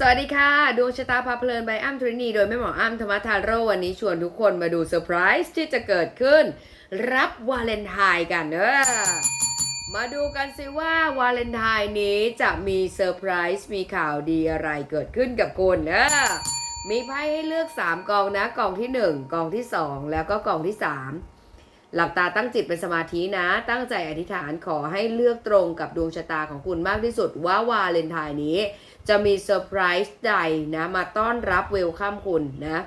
สวัสดีค่ะ ดวงชะตาพาเพลินใบอ้ำทรินีโดยแม่หมออ้ำธรรมทาโรวันนี้ชวนทุกคนมาดูเซอร์ไพรส์ที่จะเกิดขึ้น รับวาเลนไทน์กันเนอะมาดูกันสิว่าวาเลนไทน์นี้จะมีเซอร์ไพรส์มีข่าวดีอะไรเกิดขึ้นกับคุณเนอะมีไพ่ให้เลือก 3 กองนะกองที่ 1 กองที่ 2 แล้วก็กองที่ 3 หลับตาตั้งจิตเป็นสมาธินะ ตั้งใจอธิษฐานขอให้เลือกตรงกับดวงชะตาของคุณมากที่สุดว่าวาเลนไทน์นี้ จะมีเซอร์ไพรส์ใดนะ มาต้อนรับเวลคัมคุณนะ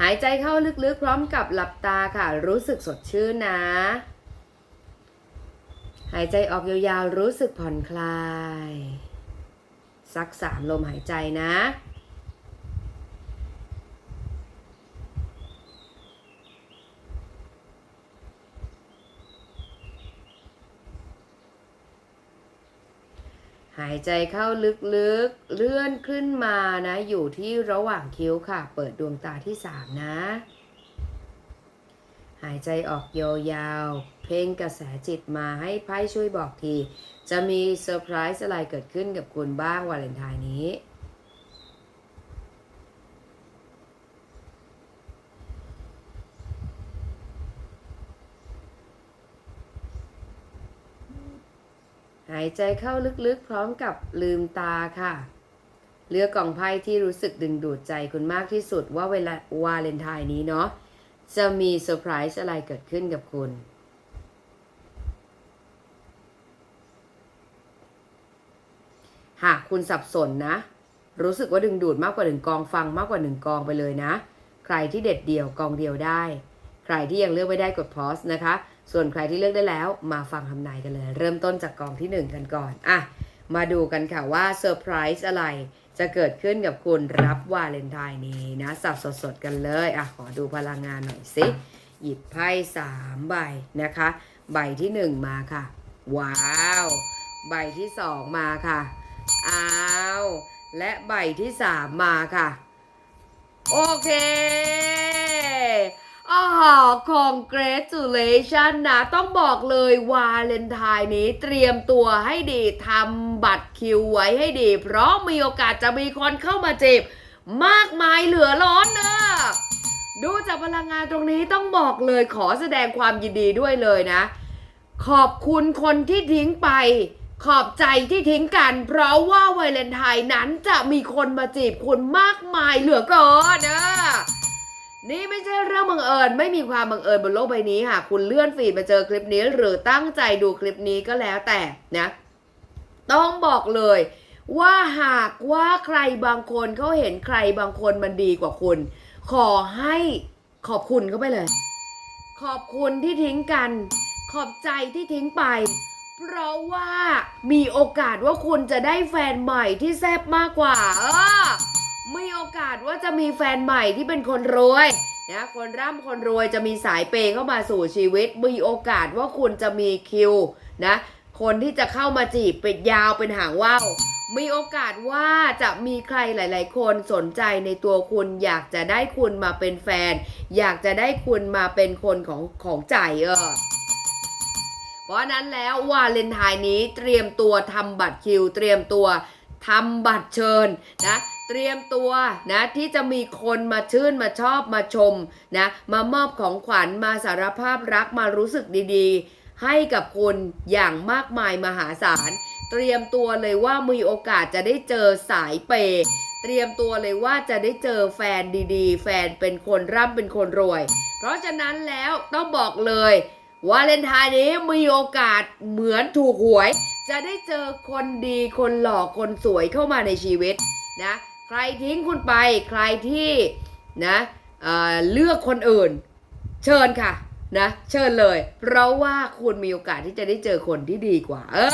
หายใจเข้าลึกๆ พร้อมกับหลับตาค่ะ รู้สึกสดชื่นนะ หายใจออกยาวๆ รู้สึกผ่อนคลาย สักสามลมหายใจนะ หายใจเข้าลึกๆ เลื่อนขึ้นมานะ อยู่ที่ระหว่างคิ้วค่ะ เปิดดวงตาที่สามนะ หายใจออกยาวๆ เพ่งกระแสจิตมาให้ไพ่ช่วยบอกที จะมีเซอร์ไพรส์อะไรเกิดขึ้นกับคุณบ้างวาเลนไทน์นี้ายใจเข้าลึกๆ พร้อมกับลืมตาค่ะ เลือกกล่องไพ่ที่รู้สึกดึงดูดใจคุณมากที่สุดว่าเวลาวาเลนไทน์นี้เนาะจะมีเซอร์ไพรส์อะไรเกิดขึ้นกับคุณหากคุณสับสนนะ รู้สึกว่าดึงดูดมากกว่าหนึ่งกองฟังมากกว่าหนึ่งกองไปเลยนะ ใครที่เด็ดเดี่ยวกองเดียวได้ ใครที่ยังเลือกไม่ได้กดพอสนะคะ ส่วนใครที่เลือกได้แล้วมาฟังคำนายกันเลย เริ่มต้นจากกองที่หนึ่งกันก่อนอะมาดูกันค่ะว่าเซอร์ไพรส์อะไรจะเกิดขึ้นกับคุณรับวาเลนไทน์นี้นะ สับสดๆกันเลยอะขอดูพลังงานหน่อยสิ หยิบไพ่สามใบนะคะ ใบที่หนึ่งมาค่ะ ว้าว ใบที่สองมาค่ะ อ้าว และใบที่สามมาค่ะ โอเค อ๋อ congratulation นะ ต้องบอกเลยวาเลนไทน์นี้เตรียมตัวให้ดีทำบัตรคิวไว้ให้ดี เพราะมีโอกาสจะมีคนเข้ามาจีบมากมายเหลือล้นเนอะดูจากพลังงานตรงนี้ต้องบอกเลยขอแสดงความยินดีด้วยเลยนะ ขอบคุณคนที่ทิ้งไป ขอบใจที่ทิ้งกัน เพราะว่าวาเลนไทน์นั้นจะมีคนมาจีบคุณมากมายเหลือเกินนะ นี่ไม่ใช่เรื่องบังเอิญไม่มีความบังเอิญบนโลกใบนี้ค่ะ คุณเลื่อนฟีดมาเจอคลิปนี้ หรือตั้งใจดูคลิปนี้ก็แล้วแต่นะ ต้องบอกเลยว่าหากว่าใครบางคนเขาเห็นใครบางคนมันดีกว่าคุณ ขอให้ขอบคุณเขาไปเลย ขอบคุณที่ทิ้งกัน ขอบใจที่ทิ้งไป เพราะว่ามีโอกาสว่าคุณจะได้แฟนใหม่ที่แซ่บมากกว่า เออ มีโอกาสว่าจะมีแฟนใหม่ที่เป็นคนรวยนะคนร่ำคนรวยจะมีสายเปเข้ามาสู่ชีวิต มีโอกาสว่าคุณจะมีคิวนะคนที่จะเข้ามาจีบเป็นยาวเป็นหางว่าวมีโอกาสว่าจะมีใครหลาย ๆ คนสนใจในตัวคุณ อยากจะได้คุณมาเป็นแฟน อยากจะได้คุณมาเป็นคนของของใจเออเพราะนั้นแล้ววาเลนไทน์นี้เตรียมตัวทำบัตรคิว เตรียมตัวทำบัตรเชิญนะ เตรียมตัวนะที่จะมีคนมาชื่นมาชอบมาชมนะมามอบของขวัญมาสารภาพรักมารู้สึกดีๆ ให้กับคุณอย่างมากมายมหาศาล เตรียมตัวเลยว่ามีโอกาสจะได้เจอสายเปย์เตรียมตัวเลยว่าจะได้เจอแฟนดีๆ แฟนเป็นคนร่ำเป็นคนรวย เพราะฉะนั้นแล้วต้องบอกเลยวาเลนไทน์นี้มีโอกาสเหมือนถูกหวย จะได้เจอคนดีคนหล่อคนสวยเข้ามาในชีวิตนะ ใครทิ้งคุณไป ใครที่นะเเลือกคนอื่น เชิญค่ะนะเชิญเลย เพราะว่าคุณมีโอกาสที่จะได้เจอคนที่ดีกว่า เออ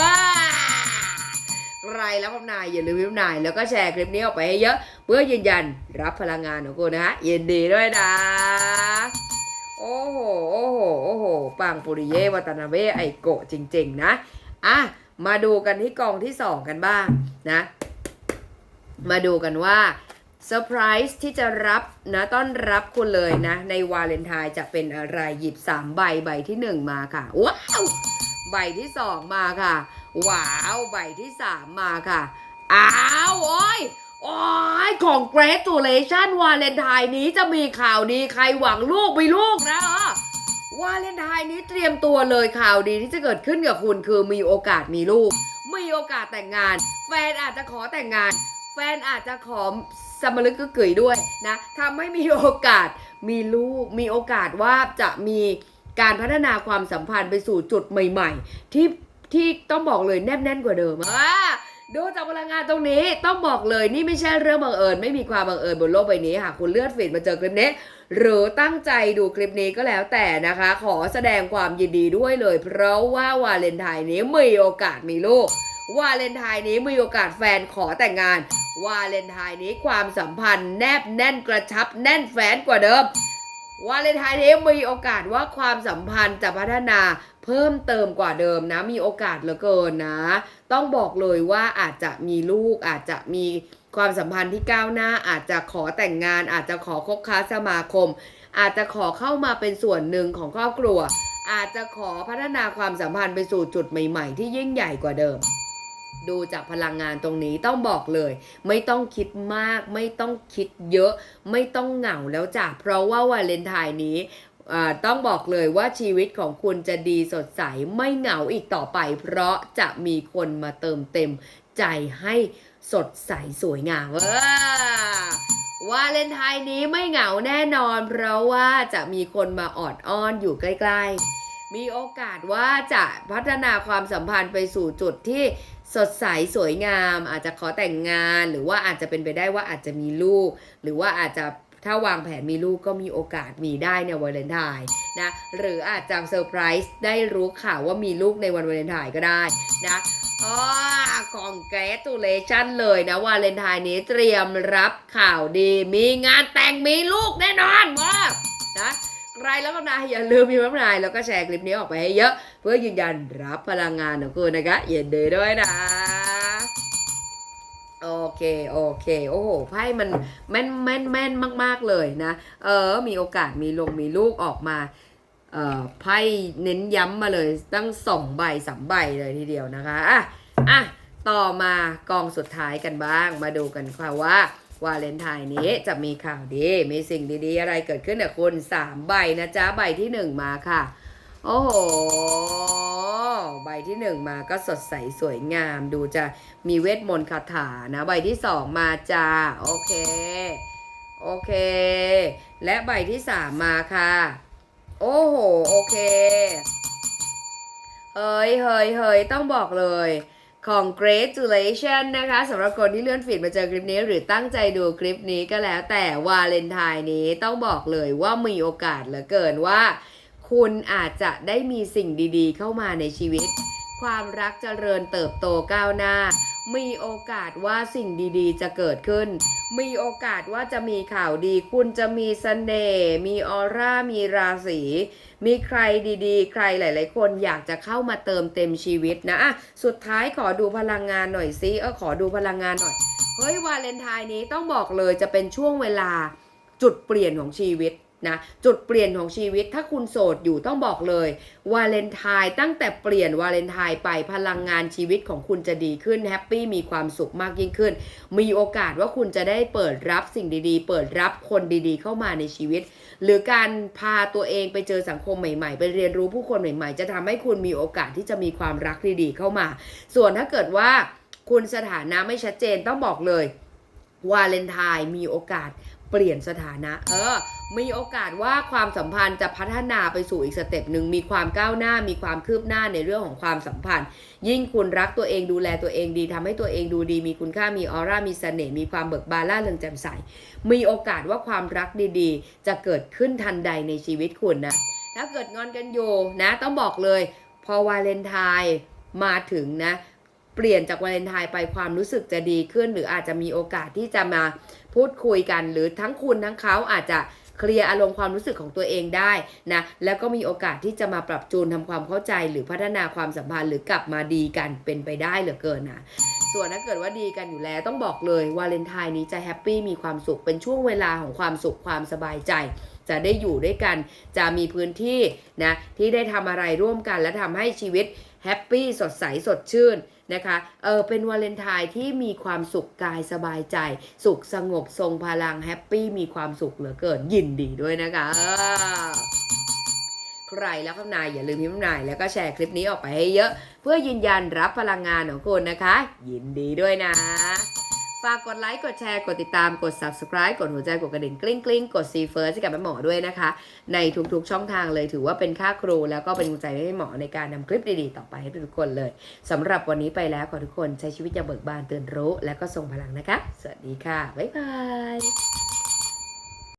ใครแล้วพบนายอย่าลืมพิมพ์นายแล้วก็แชร์คลิปนี้ออกไปให้เยอะ เพื่อยืนยันรับพลังงานของคุณนะฮะยินดีด้วยนะ โอ้โหโอ้โหโอ้โหปังปุริเยวัตนาเบะไอโกะจริง ๆ นะอะมาดูกันที่กองที่สองกันบ้างนะ มาดูกันว่าเซอร์ไพรส์ที่จะรับนะต้อนรับคุณเลยนะ ในวาเลนไทน์จะเป็นอะไรหยิบ 3 ใบใบที่ 1 มาค่ะ ว้าว ใบที่ 2 มาค่ะ ว้าว ใบที่ 3 มาค่ะ อ้าวโอ้ยโอ้ยของ Gratulation วาเลนไทน์นี้จะมีข่าวดีใครหวังลูกมีลูกนะออวาเลนไทน์นี้เตรียมตัวเลยข่าวดีที่จะเกิดขึ้นกับคุณคือมีโอกาสมีลูก มีโอกาสแต่งงาน แฟนอาจจะขอแต่งงาน แฟนอาจจะขอสมลึกกึกกึ๋ยด้วยนะทำให้มีโอกาสมีลูก มีโอกาสว่าจะมีการพัฒนาความสัมพันธ์ไปสู่จุดใหม่ ๆ ที่ที่ต้องบอกเลยแนบแน่นกว่าเดิมอ่าดูจากพลังงานตรงนี้ต้องบอกเลยนี่ไม่ใช่เรื่องบังเอิญ ไม่มีความบังเอิญบนโลกใบนี้หากคุณเลือนฟีดมาเจอคลิปนี้ หรือตั้งใจดูคลิปนี้ก็แล้วแต่นะคะ ขอแสดงความยินดีด้วยเลย เพราะว่าวาเลนไทน์นี้มีโอกาสมีลูก วาเลนไทน์นี้มีโอกาสแฟนขอแต่งงาน วาเลนไทน์นี้ความสัมพันธ์แนบแน่นกระชับแน่นแฟนกว่าเดิม วาเลนไทน์นี้มีโอกาสว่าความสัมพันธ์จะพัฒนาเพิ่มเติมกว่าเดิมนะ มีโอกาสเหลือเกินนะ ต้องบอกเลยว่าอาจจะมีลูกอาจจะมีความสัมพันธ์ที่ก้าวหน้า อาจจะขอแต่งงาน อาจจะขอคบค้าสมาคม อาจจะขอเข้ามาเป็นส่วนหนึ่งของครอบครัว อาจจะขอพัฒนาความสัมพันธ์ไปสู่จุดใหม่ ๆ ที่ยิ่งใหญ่กว่าเดิม ดูจากพลังงานตรงนี้ต้องบอกเลย ไม่ต้องคิดมาก ไม่ต้องคิดเยอะ ไม่ต้องเหงาแล้วจ้ะเพราะว่าวาเลนไทน์นี้ต้องบอกเลยว่าชีวิตของคุณจะดีสดใสไม่เหงาอีกต่อไป เพราะจะมีคนมาเติมเต็มใจให้สดใสสวยงามเออวาเลนไทน์นี้ไม่เหงาแน่นอน เพราะว่าจะมีคนมาออดอ้อนอยู่ใกล้ ๆ มีโอกาสว่าจะพัฒนาความสัมพันธ์ไปสู่จุดที่ สดใสสวยงาม อาจจะขอแต่งงาน หรือว่าอาจจะเป็นไปได้ว่าอาจจะมีลูก หรือว่าอาจจะถ้าวางแผนมีลูกก็มีโอกาสมีได้ในวาเลนไทน์นะหรืออาจจะเซอร์ไพรส์ได้รู้ข่าวว่ามีลูกในวันวาเลนไทน์ก็ได้นะอ๋อของแกตูเลชันเลยนะวาเลนไทน์นี้เตรียมรับข่าวดี มีงานแต่งมีลูกแน่นอนว่านะ ใครแล้วก็นายอย่าลืมพิมพ์รับนายแล้วก็แชร์คลิปนี้ออกไปให้เยอะ เพื่อยืนยันรับพลังงานของคุณนะคะเยินดีด้วยนะ โอเค โอเค โอ้โหไพ่มันแม่นแม่นแม่นมาก ๆ เลยนะ เออ มีโอกาสมีลงมีลูกออกมาเอ่อไพ่เน้นย้ำมาเลยตั้งสองใบสามใบเลยทีเดียวนะคะอะอะต่อมากองสุดท้ายกันบ้างมาดูกันค่ะว่า วาเลนไทน์นี้จะมีข่าวดี มีสิ่งดีๆ อะไรเกิดขึ้นกับคุณสามใบนะจ๊ะ ใบที่หนึ่งมาค่ะ โอ้โห ใบที่หนึ่งมาก็สดใสสวยงาม ดูจะมีเวทมนต์คาถานะ ใบที่สองมาจ้า โอเค โอเค และใบที่สามมาค่ะ โอ้โห โอเค เฮ้ยเฮ้ยเฮ้ยต้องบอกเลย congratulation นะคะสำหรับคนที่เลื่อนฟีดมาเจอคลิปนี้ หรือตั้งใจดูคลิปนี้ก็แล้วแต่วาเลนไทน์นี้ต้องบอกเลยว่ามีโอกาสเหลือเกินว่า คุณอาจจะได้มีสิ่งดีๆ เข้ามาในชีวิต ความรักเจริญเติบโตก้าวหน้า มีโอกาสว่าสิ่งดีๆ จะเกิดขึ้น มีโอกาสว่าจะมีข่าวดี คุณจะมีเสน่ห์ มีออร่า มีราศี มีใครดีๆ ใครหลาย ๆ คนอยากจะเข้ามาเติมเต็มชีวิตนะอะสุดท้ายขอดูพลังงานหน่อยซิ เออขอดูพลังงานหน่อย เฮ้ยวาเลนไทน์นี้ต้องบอกเลยจะเป็นช่วงเวลาจุดเปลี่ยนของชีวิต นะจุดเปลี่ยนของชีวิตถ้าคุณโสดอยู่ต้องบอกเลยวาเลนไทน์ตั้งแต่เปลี่ยนวาเลนไทน์ไปพลังงานชีวิตของคุณจะดีขึ้นแฮปปี้มีความสุขมากยิ่งขึ้น มีโอกาสว่าคุณจะได้เปิดรับสิ่งดีๆ เปิดรับคนดีๆ เข้ามาในชีวิต หรือการพาตัวเองไปเจอสังคมใหม่ๆ ไปเรียนรู้ผู้คนใหม่ๆ จะทำให้คุณมีโอกาสที่จะมีความรักดีๆ เข้ามา ส่วนถ้าเกิดว่าคุณสถานะไม่ชัดเจนต้องบอกเลยวาเลนไทน์มีโอกาสเปลี่ยนสถานะ เออ มีโอกาสว่าความสัมพันธ์จะพัฒนาไปสู่อีกสเต็ปหนึ่งมีความก้าวหน้ามีความคืบหน้าในเรื่องของความสัมพันธ์ ยิ่งคุณรักตัวเองดูแลตัวเองดีทำให้ตัวเองดูดี มีคุณค่ามีออร่ามีเสน่ห์มีความเบิกบานล่าเริงแจ่มใส มีโอกาสว่าความรักดีๆ จะเกิดขึ้นทันใดในชีวิตคุณนะถ้าเกิดงอนกันอยู่นะต้องบอกเลย พอวาเลนไทน์มาถึงนะเปลี่ยนจากวาเลนไทน์ไปความรู้สึกจะดีขึ้น หรืออาจจะมีโอกาสที่จะมาพูดคุยกัน หรือทั้งคุณทั้งเขาอาจจะ เคลียร์อารมณ์ความรู้สึกของตัวเองได้นะแล้วก็มีโอกาสที่จะมาปรับจูนทำความเข้าใจ หรือพัฒนาความสัมพันธ์หรือกลับมาดีกันเป็นไปได้เหลือเกินนะส่วนถ้าเกิดว่าดีกันอยู่แล้วต้องบอกเลยวาเลนไทน์นี้จะแฮปปี้มีความสุขเป็นช่วงเวลาของความสุขความสบายใจ จะได้อยู่ด้วยกัน จะมีพื้นที่นะที่ได้ทำอะไรร่วมกัน และทำให้ชีวิตแฮปปี้สดใสสดชื่นนะคะเออเป็นวาเลนไทน์ที่มีความสุขกายสบายใจ สุขสงบทรงพลังแฮปปี้มีความสุขเหลือเกินยินดีด้วยนะคะใครแล้วคำนายอย่าลืมพิมพ์คำนายแล้วก็แชร์คลิปนี้ออกไปให้เยอะ เพื่อยืนยันรับพลังงานของคุณนะคะ ยินดีด้วยนะ ฝากกดไลค์ กดแชร์ กดติดตาม กด subscribe กดหัวใจ กดกระดิ่งกลิ้งกลิ้งกด see first ให้กับแม่หมอด้วยนะคะ ในทุกๆช่องทางเลยถือว่าเป็นค่าครู แล้วก็เป็นกำลังใจให้แม่หมอในการนำคลิปดีๆ ต่อไปให้ทุกคนเลย สำหรับวันนี้ไปแล้วขอทุกคนใช้ชีวิตอย่างเบิกบานตื่นรู้ และก็ทรงพลังนะคะ สวัสดีค่ะ บ๊ายบาย